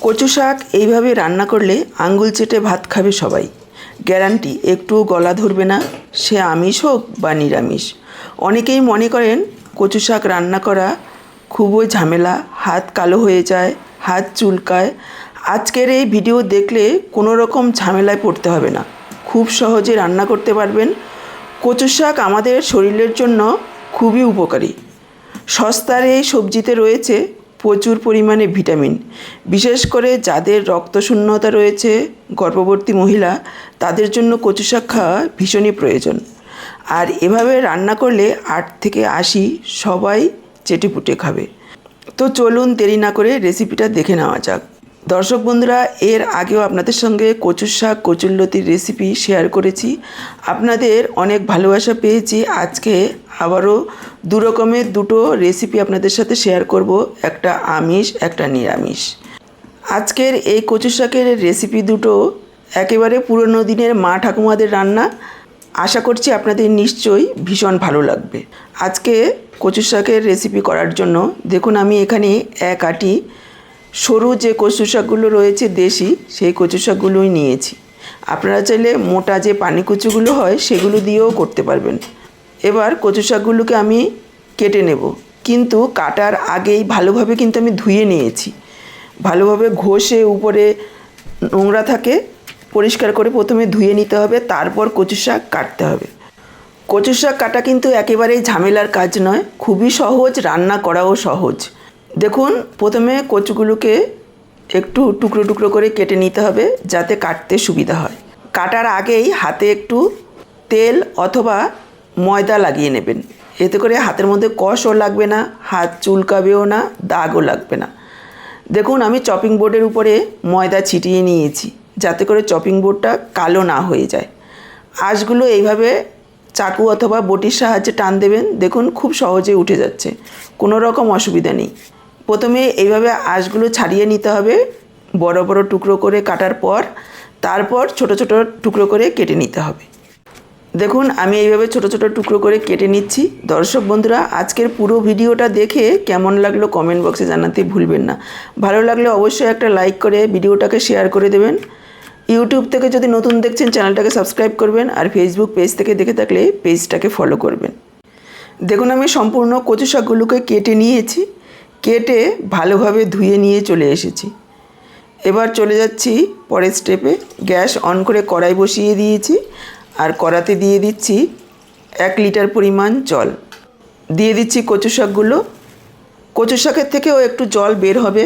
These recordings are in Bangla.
কচু শাক এইভাবে রান্না করলে আঙ্গুল চেটে ভাত খাবে সবাই। গ্যারান্টি, একটুও গলা ধরবে না। সে আমিষ হোক বা নিরামিষ। অনেকেই মনে করেন কচু শাক রান্না করা খুবই ঝামেলা, হাত কালো হয়ে যায়, হাত চুলকায়। আজকের এই ভিডিও দেখলে কোনো রকম ঝামেলায় পড়তে হবে না। খুব সহজে রান্না করতে পারবেন। কচু শাক আমাদের শরীরের জন্য খুবই উপকারী। সস্তার এই সবজিতে রয়েছে প্রচুর পরিমাণে ভিটামিন। বিশেষ করে যাদের রক্তশূন্যতা রয়েছে, গর্ভবতী মহিলা, তাদের জন্য কচু শাক খাওয়া ভীষণই প্রয়োজন। আর এভাবে রান্না করলে আট থেকে আশি সবাই চেটেপুটে খাবে। তো চলুন দেরি না করে রেসিপিটা দেখে নেওয়া যাক। দর্শক বন্ধুরা, এর আগেও আপনাদের সঙ্গে কচুর শাক, কচুরলতির রেসিপি শেয়ার করেছি। আপনাদের অনেক ভালোবাসা পেয়েছি। আজকে আবারও দু রকমের দুটো রেসিপি আপনাদের সাথে শেয়ার করব। একটা আমিষ, একটা নিরামিষ। আজকের এই কচু শাকের রেসিপি দুটো একেবারে পুরনো দিনের মা ঠাকুমাদের রান্না। আশা করছি আপনাদের নিশ্চয়ই ভীষণ ভালো লাগবে। আজকে কচু শাকের রেসিপি করার জন্য দেখুন আমি এখানে এক আটি সরু যে কচু শাকগুলো রয়েছে দেশি, সেই কচু শাকগুলোই নিয়েছি। আপনারা চাইলে মোটা যে পানি কচুগুলো হয়, সেগুলো দিয়েও করতে পারবেন। এবার কচু শাকগুলোকে আমি কেটে নেব। কিন্তু কাটার আগেই ভালোভাবে কিন্তু আমি ধুয়ে নিয়েছি। ভালোভাবে ঘষে উপরে নোংরা থাকে, পরিষ্কার করে প্রথমে ধুয়ে নিতে হবে, তারপর কচু শাক কাটতে হবে। কচু শাক কাটা কিন্তু একেবারেই ঝামেলার কাজ নয়, খুবই সহজ, রান্না করাও সহজ। দেখুন, প্রথমে কচুগুলোকে একটু টুকরো টুকরো করে কেটে নিতে হবে, যাতে কাটতে সুবিধা হয়। কাটার আগেই হাতে একটু তেল অথবা ময়দা লাগিয়ে নেবেন। এতে করে হাতের মধ্যে কষও লাগবে না, হাত চুলকাবেও না, দাগও লাগবে না। দেখুন, আমি চপিং বোর্ডের উপরে ময়দা ছিটিয়ে নিয়েছি, যাতে করে চপিং বোর্ডটা কালো না হয়ে যায়। আঁশগুলো এইভাবে চাকু অথবা বটির সাহায্যে টান দেবেন, দেখুন খুব সহজে উঠে যাচ্ছে, কোনো রকম অসুবিধা নেই। প্রথমে এইভাবে আঁশগুলো ছাড়িয়ে নিতে হবে, বড় বড় টুকরো করে কাটার পর, তারপর ছোট ছোট টুকরো করে কেটে নিতে হবে। দেখুন, আমি এইভাবে ছোট ছোট টুকরো করে কেটে নিচ্ছি। দর্শক বন্ধুরা, আজকের পুরো ভিডিওটা দেখে কেমন লাগল কমেন্ট বক্সে জানাতে ভুলবেন না। ভালো লাগলে অবশ্যই একটা লাইক করে ভিডিওটাকে শেয়ার করে দেবেন। ইউটিউব থেকে যদি নতুন দেখছেন, চ্যানেলটাকে সাবস্ক্রাইব করবেন আর ফেসবুক পেজ থেকে দেখে থাকলে পেজটাকে ফলো করবেন। দেখুন, আমি সম্পূর্ণ কচু শাকগুলোকে কেটে নিয়েছি। কেটে ভালোভাবে ধুয়ে নিয়ে চলে এসেছি। এবার চলে যাচ্ছি পরের স্টেপে গ্যাস অন করে কড়াই বসিয়ে দিয়েছি। আর কড়াতে দিয়ে দিচ্ছি এক লিটার পরিমাণ জল। দিয়ে দিচ্ছি কচু শাকগুলো। কচু শাকের থেকেও একটু জল বের হবে।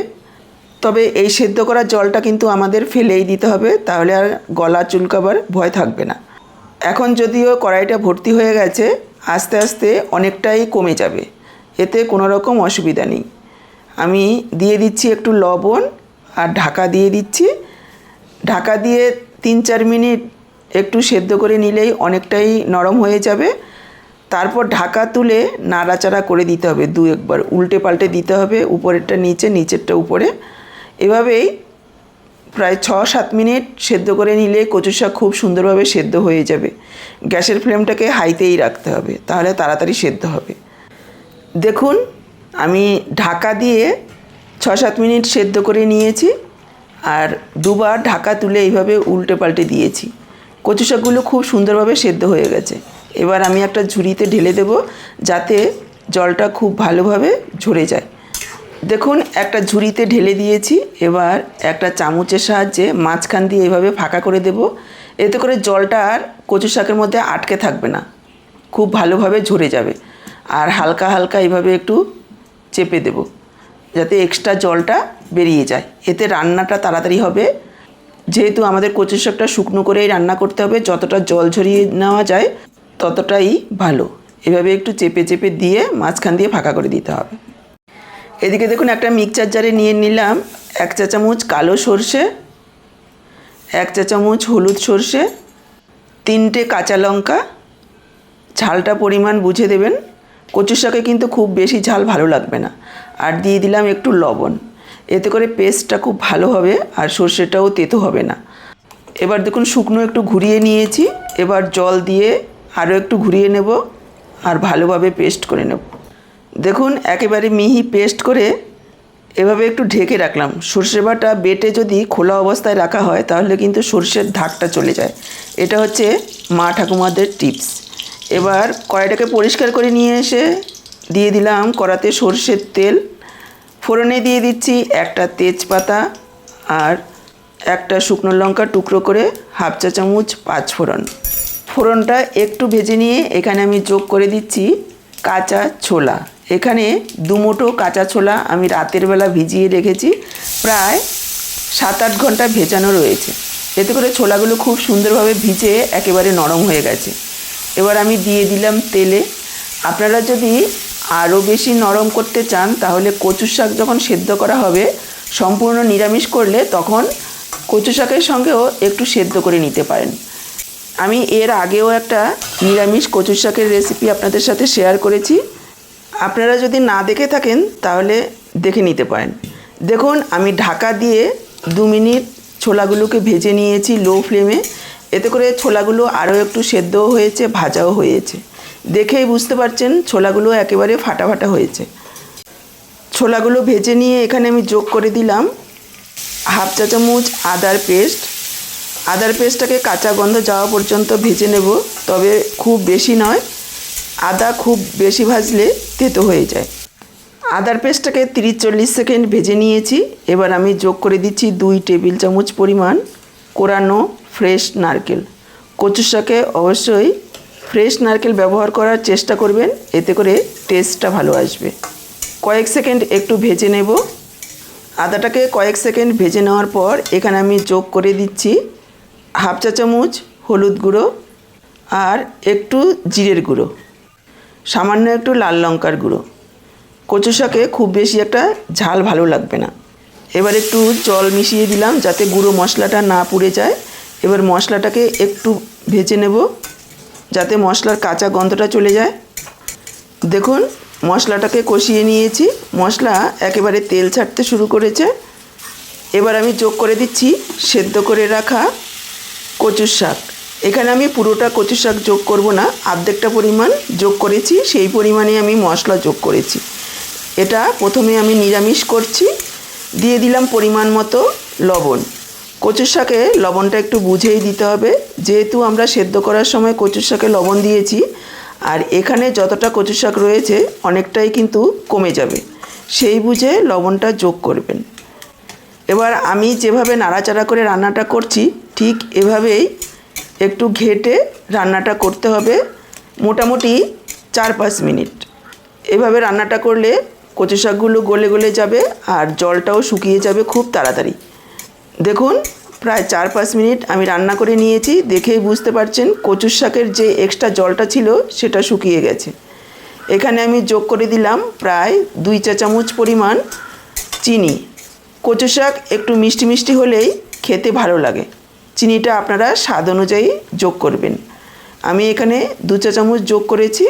তবে এই সেদ্ধ করা জলটা কিন্তু আমাদের ফেলেই দিতে হবে, তাহলে আর গলা চুলকাবার ভয় থাকবে না। এখন যদিও কড়াইটা ভর্তি হয়ে গেছে, আস্তে আস্তে অনেকটাই কমে যাবে। এতে কোনো রকম অসুবিধা নেই। আমি দিয়ে দিচ্ছি একটু লবণ আর ঢাকা দিয়ে দিচ্ছি। ঢাকা দিয়ে তিন চার মিনিট একটু সেদ্ধ করে নিলেই অনেকটাই নরম হয়ে যাবে। তারপর ঢাকা তুলে নাড়াচাড়া করে দিতে হবে দু একবার। উল্টে পাল্টে দিতে হবে, উপরেরটা নিচে, নিচেরটা উপরে। এভাবেই প্রায় ছ সাত মিনিট সেদ্ধ করে নিলে কচু শাক খুব সুন্দরভাবে সেদ্ধ হয়ে যাবে। গ্যাসের ফ্লেমটাকে হাইতেই রাখতে হবে, তাহলে তাড়াতাড়ি সেদ্ধ হবে। দেখুন, আমি ঢাকা দিয়ে ছ সাত মিনিট সেদ্ধ করে নিয়েছি, আর দুবার ঢাকা তুলে এইভাবে উল্টে পাল্টে দিয়েছি। কচু শাকগুলো খুব সুন্দরভাবে সেদ্ধ হয়ে গেছে। এবার আমি একটা ঝুড়িতে ঢেলে দেব যাতে জলটা খুব ভালোভাবে ঝরে যায়। দেখুন, একটা ঝুড়িতে ঢেলে দিয়েছি। এবার একটা চামচের সাহায্যে মাঝখান দিয়ে এভাবে ফাঁকা করে দেব। এতে করে জলটা আর কচু শাকের মধ্যে আটকে থাকবে না। খুব ভালোভাবে ঝরে যাবে। আর হালকা হালকা এইভাবে একটু চেপে দেব, যাতে এক্সট্রা জলটা বেরিয়ে যায়। এতে রান্নাটা তাড়াতাড়ি হবে। যেহেতু আমাদের কচু শাকটা শুকনো করেই রান্না করতে হবে, যতটা জল ঝরিয়ে নেওয়া যায় ততটাই ভালো। এভাবে একটু চেপে চেপে দিয়ে মাঝখান দিয়ে ফাঁকা করে দিতে হবে। এদিকে দেখুন একটা মিক্সচার জারে নিয়ে নিলাম এক চা চামচ কালো সর্ষে, এক চা চামচ হলুদ সর্ষে, তিনটে কাঁচা লঙ্কা। ঝালটা পরিমাণ বুঝে দেবেন। কচু শাকে কিন্তু খুব বেশি ঝাল ভালো লাগবে না। আর দিয়ে দিলাম একটু লবণ। এতে করে পেস্টটা খুব ভালো হবে আর সর্ষেটাও তেতো হবে না। এবার দেখুন শুকনো একটু ঘুরিয়ে নিয়েছি। এবার জল দিয়ে আরও একটু ঘুরিয়ে নেব আর ভালোভাবে পেস্ট করে নেব। দেখুন একেবারে মিহি পেস্ট করে এভাবে একটু ঢেকে রাখলাম। সর্ষে বাটা বেটে যদি খোলা অবস্থায় রাখা হয় তাহলে কিন্তু সর্ষের ধাকটা চলে যায়। এটা হচ্ছে মা ঠাকুমাদের টিপস। এবার কড়াইটাকে পরিষ্কার করে নিয়ে এসে দিয়ে দিলাম কড়াতে সর্ষের তেল। ফোড়নে দিয়ে দিচ্ছি একটা তেজপাতা আর একটা শুকনো লঙ্কা টুকরো করে হাফ চা চামচ পাঁচ ফোড়ন। ফোড়নটা একটু ভেজে নিয়ে এখানে আমি যোগ করে দিচ্ছি কাঁচা ছোলা। এখানে দুমুঠো কাঁচা ছোলা আমি রাতের বেলা ভিজিয়ে রেখেছি, প্রায় সাত আট ঘণ্টা ভেজানো রয়েছে। এতে করে ছোলাগুলো খুব সুন্দরভাবে ভিজে একেবারে নরম হয়ে গেছে। এবার আমি দিয়ে দিলাম তেলে। আপনারা যদি আরও বেশি নরম করতে চান, তাহলে কচু শাক যখন সেদ্ধ করা হবে, সম্পূর্ণ নিরামিষ করলে তখন কচু শাকের সঙ্গেও একটু সেদ্ধ করে নিতে পারেন। আমি এর আগেও একটা নিরামিষ কচু শাকের রেসিপি আপনাদের সাথে শেয়ার করেছি। আপনারা যদি না দেখে থাকেন, তাহলে দেখে নিতে পারেন। দেখুন, আমি ঢাকা দিয়ে দু মিনিট ছোলাগুলোকে ভেজে নিয়েছি লো ফ্লেমে। এতে করে ছোলাগুলো আরও একটু সেদ্ধও হয়েছে, ভাজাও হয়েছে। দেখেই বুঝতে পারছেন, ছোলাগুলো একেবারে ফাটা ফাটা হয়েছে। ছোলাগুলো ভেজে নিয়ে এখানে আমি যোগ করে দিলাম হাফ চা চামচ আদার পেস্ট। আদার পেস্টটাকে কাঁচা গন্ধ যাওয়া পর্যন্ত ভেজে নেব, তবে খুব বেশি নয়, আদা খুব বেশি ভাজলে তেতো হয়ে যায়। আদার পেস্টটাকে তিরিশ চল্লিশ সেকেন্ড ভেজে নিয়েছি, এবার আমি যোগ করে দিচ্ছি দুই টেবিল চামচ পরিমাণ কোরানো ফ্রেশ নারকেল। কচুর শাকে অবশ্যই ফ্রেশ নারকেল ব্যবহার করার চেষ্টা করবেন, এতে করে টেস্টটা ভালো আসবে। কয়েক সেকেন্ড একটু ভেজে নেব। আদাটাকে কয়েক সেকেন্ড ভেজে নেওয়ার পর এখানে আমি যোগ করে দিচ্ছি হাফ চা চামচ হলুদ গুঁড়ো আর একটু জিরের গুঁড়ো, সামান্য একটু লাল লঙ্কার গুঁড়ো। কচু শাকে খুব বেশি একটা ঝাল ভালো লাগবে না। এবার একটু জল মিশিয়ে দিলাম যাতে গুঁড়ো মশলাটা না পুড়ে যায়। এবার মশলাটাকে একটু ভেজে নেব। যাতে মশলার কাঁচা গন্ধটা চলে যায়। দেখুন, মশলাটাকে কষিয়ে নিয়েছি। মশলা একেবারে তেল ছাড়তে শুরু করেছে। এবার আমি যোগ করে দিচ্ছি সেদ্ধ করে রাখা কচুর শাক। এখানে আমি পুরোটা কচু শাক যোগ করব না অর্ধেকটা পরিমাণ যোগ করেছি, সেই পরিমাণে আমি মশলা যোগ করেছি। এটা প্রথমে আমি নিরামিষ করছি। দিয়ে দিলাম পরিমাণ মতো লবণ। কচুর শাকে লবণটা একটু বুঝেই দিতে হবে। যেহেতু আমরা সেদ্ধ করার সময় কচুর শাকে লবণ দিয়েছি, আর এখানে যতটা কচু শাক রয়েছে অনেকটাই কিন্তু কমে যাবে। সেই বুঝে লবণটা যোগ করবেন। এবার আমি যেভাবে নাড়াচাড়া করে রান্নাটা করছি, ঠিক এভাবেই একটু ঘেটে রান্নাটা করতে হবে, মোটামুটি চার পাঁচ মিনিট। এভাবে রান্নাটা করলে কচু শাকগুলো গলে গলে যাবে, আর জলটাও শুকিয়ে যাবে খুব তাড়াতাড়ি। দেখুন, প্রায় চার পাঁচ মিনিট আমি রান্না করে নিয়েছি, দেখেই বুঝতে পারছেন কচুর শাকের যে এক্সট্রা জলটা ছিল, সেটা শুকিয়ে গেছে। এখানে আমি যোগ করে দিলাম প্রায় দুই চা চামচ পরিমাণ চিনি। কচু শাক একটু মিষ্টি মিষ্টি হলেই খেতে ভালো লাগে। চিনিটা আপনারা স্বাদ অনুযায়ী যোগ করবেন। আমি এখানে দু চা চামচ যোগ করেছি।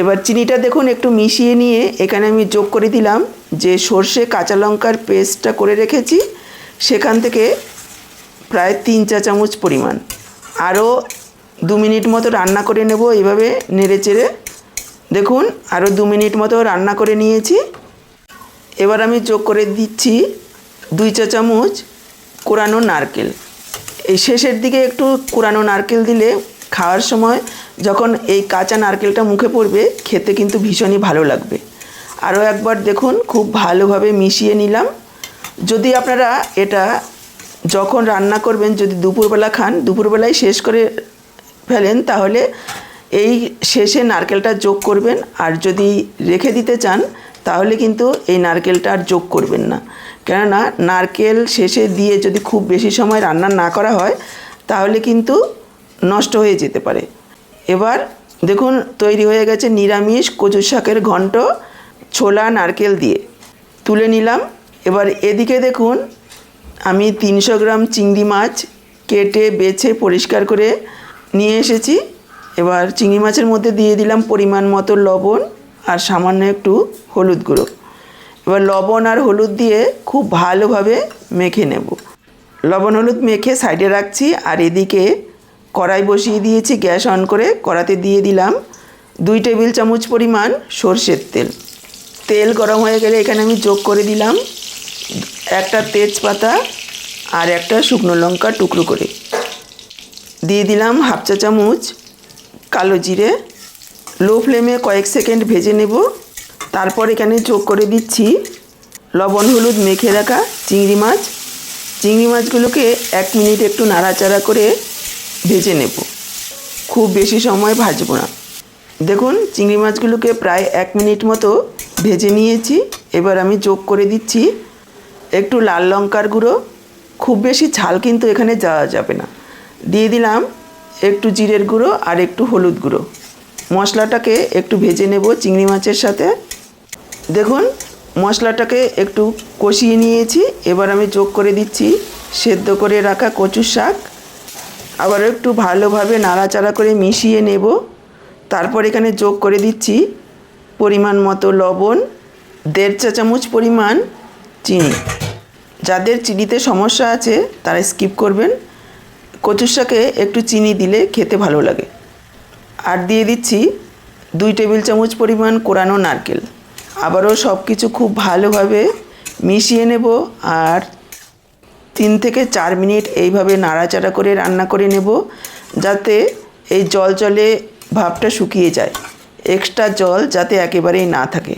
এবার চিনিটা দেখুন একটু মিশিয়ে নিয়ে এখানে আমি যোগ করে দিলাম যে সর্ষে কাঁচা লঙ্কার পেস্টটা করে রেখেছি। সেখান থেকে প্রায় তিন চা চামচ পরিমাণ। আরও দু মিনিট মতো রান্না করে নেব এইভাবে নেড়ে চেড়ে। দেখুন, আরও দু মিনিট মতো রান্না করে নিয়েছি। এবার আমি যোগ করে দিচ্ছি দুই চা চামচ কোরানো নারকেল। এই শেষের দিকে একটু কোরানো নারকেল দিলে খাওয়ার সময় যখন এই কাঁচা নারকেলটা মুখে পড়বে, খেতে কিন্তু ভীষণই ভালো লাগবে। আরও একবার দেখুন, খুব ভালোভাবে মিশিয়ে নিলাম। যদি আপনারা এটা যখন রান্না করবেন, যদি দুপুরবেলা খান, দুপুরবেলায় শেষ করে ফেলেন, তাহলে এই শেষে নারকেলটা যোগ করবেন। আর যদি রেখে দিতে চান, তাহলে কিন্তু এই নারকেলটা আর যোগ করবেন না। কেননা নারকেল শেষে দিয়ে যদি খুব বেশি সময় রান্না না করা হয়, তাহলে কিন্তু নষ্ট হয়ে যেতে পারে। এবার দেখুন, তৈরি হয়ে গেছে নিরামিষ কচু শাকের ঘন্ট, ছোলা, নারকেল দিয়ে। তুলে নিলাম। এবার এদিকে দেখুন, আমি তিনশো গ্রাম চিংড়ি মাছ কেটে, বেছে, পরিষ্কার করে নিয়ে এসেছি। এবার চিংড়ি মাছের মধ্যে দিয়ে দিলাম পরিমাণ মতো লবণ আর সামান্য একটু হলুদ গুঁড়ো। এবার লবণ আর হলুদ দিয়ে খুব ভালোভাবে মেখে নেব। লবণ হলুদ মেখে সাইডে রাখছি আর এদিকে কড়াই বসিয়ে দিয়েছি, গ্যাস অন করে কড়াতে দিয়ে দিলাম দুই টেবিল চামচ পরিমাণ সর্ষের তেল। তেল গরম হয়ে গেলে এখানে আমি যোগ করে দিলাম একটা তেজপাতা আর একটা শুকনো লঙ্কা টুকরো করে। দিয়ে দিলাম হাফ চা চামচ কালো জিরে। লো ফ্লেমে কয়েক সেকেন্ড ভেজে নেব। তারপর এখানে যোগ করে দিচ্ছি লবণ, হলুদ মেখে রাখা চিংড়ি মাছ। চিংড়ি মাছগুলোকে এক মিনিট একটু নাড়াচাড়া করে ভেজে নেব। খুব বেশি সময় ভাজবো না। দেখুন, চিংড়ি মাছগুলোকে প্রায় এক মিনিট মতো ভেজে নিয়েছি। এবার আমি যোগ করে দিচ্ছি একটু লাল লঙ্কার গুঁড়ো, খুব বেশি ঝাল কিন্তু এখানে যাওয়া যাবে না। দিয়ে দিলাম একটু জিরের গুঁড়ো আর একটু হলুদ গুঁড়ো। মশলাটাকে একটু ভেজে নেব চিংড়ি মাছের সাথে। দেখুন, মশলাটাকে একটু কষিয়ে নিয়েছি। এবার আমি যোগ করে দিচ্ছি সেদ্ধ করে রাখা কচুর শাক। আবার একটু ভালোভাবে নাড়াচাড়া করে মিশিয়ে নেব। তারপর এখানে যোগ করে দিচ্ছি পরিমাণ মতো লবণ, দেড় চা চামচ পরিমাণ চিনি। যাদের চিনিতে সমস্যা আছে, তারা স্কিপ করবেন। কচুর শাকে একটু চিনি দিলে খেতে ভালো লাগে। আর দিয়ে দিচ্ছি দুই টেবিল চামচ পরিমাণ কোরানো নারকেল। আবারও সব কিছু খুব ভালোভাবে মিশিয়ে নেব আর তিন থেকে চার মিনিট এইভাবে নাড়াচাড়া করে রান্না করে নেব যাতে এই জল জলে ভাবটা শুকিয়ে যায়। এক্সট্রা জল যাতে একেবারেই না থাকে।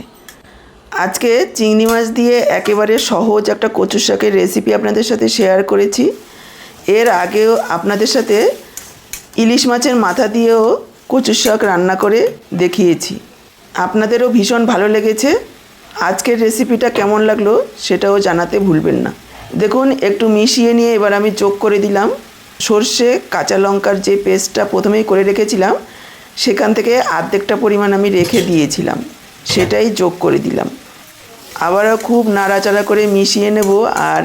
আজকে চিংড়ি মাছ দিয়ে একেবারে সহজ একটা কচু শাকের রেসিপি আপনাদের সাথে শেয়ার করেছি। এর আগেও আপনাদের সাথে ইলিশ মাছের মাথা দিয়েও কচুর শাক রান্না করে দেখিয়েছি। আপনাদেরও ভীষণ ভালো লেগেছে। আজকের রেসিপিটা কেমন লাগল সেটাও জানাতে ভুলবেন না। দেখুন, একটু মিশিয়ে নিয়ে এবার আমি যোগ করে দিলাম। সর্ষে, কাঁচা লঙ্কার যে পেস্টটা প্রথমেই করে রেখেছিলাম, সেখান থেকে আর্ধেকটা পরিমাণ আমি রেখে দিয়েছিলাম। সেটাই যোগ করে দিলাম। আবারও খুব নাড়াচাড়া করে মিশিয়ে নেব আর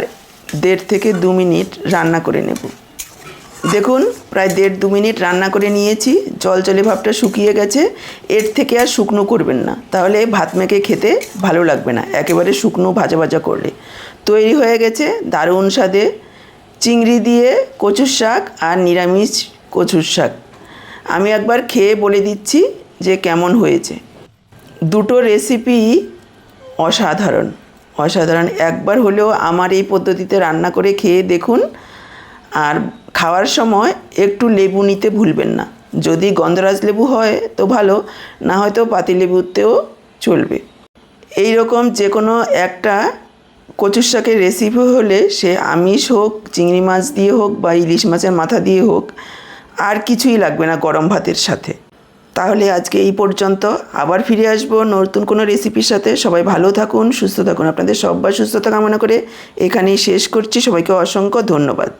দেড় থেকে দু মিনিট রান্না করে নেব। দেখুন, প্রায় দেড় দু মিনিট রান্না করে নিয়েছি। জল জলে ভাবটা শুকিয়ে গেছে। এর থেকে আর শুকনো করবেন না। তাহলে ভাত মেখে খেতে ভালো লাগবে না। একেবারে শুকনো ভাজা ভাজা করলে। তৈরি হয়ে গেছে দারুণ স্বাদে চিংড়ি দিয়ে কচুর শাক আর নিরামিষ কচুর শাক। আমি একবার খেয়ে বলে দিচ্ছি যে কেমন হয়েছে। দুটো রেসিপি অসাধারণ। অসাধারণ। একবার হলেও আমার এই পদ্ধতিতে রান্না করে খেয়ে দেখুন। আর খাওয়ার সময় একটু লেবু নিতে ভুলবেন না। যদি গন্ধরাজ লেবু হয় তো ভালো, না হয়তো পাতিলেবুতেও চলবে এই রকম যে কোনো একটা কচুর শাকের রেসিপি হলে সে আমিষ হোক, চিংড়ি মাছ দিয়ে হোক বা ইলিশ মাছের মাথা দিয়ে হোক, আর কিছুই লাগবে না গরম ভাতের সাথে। তাহলে আজকে এই পর্যন্ত আবার ফিরে আসব নতুন কোনো রেসিপির সাথে। সবাই ভালো থাকুন, সুস্থ থাকুন। আপনাদের সব্বার সুস্থতা কামনা করে এখানেই শেষ করছি। সবাইকে অসংখ্য ধন্যবাদ।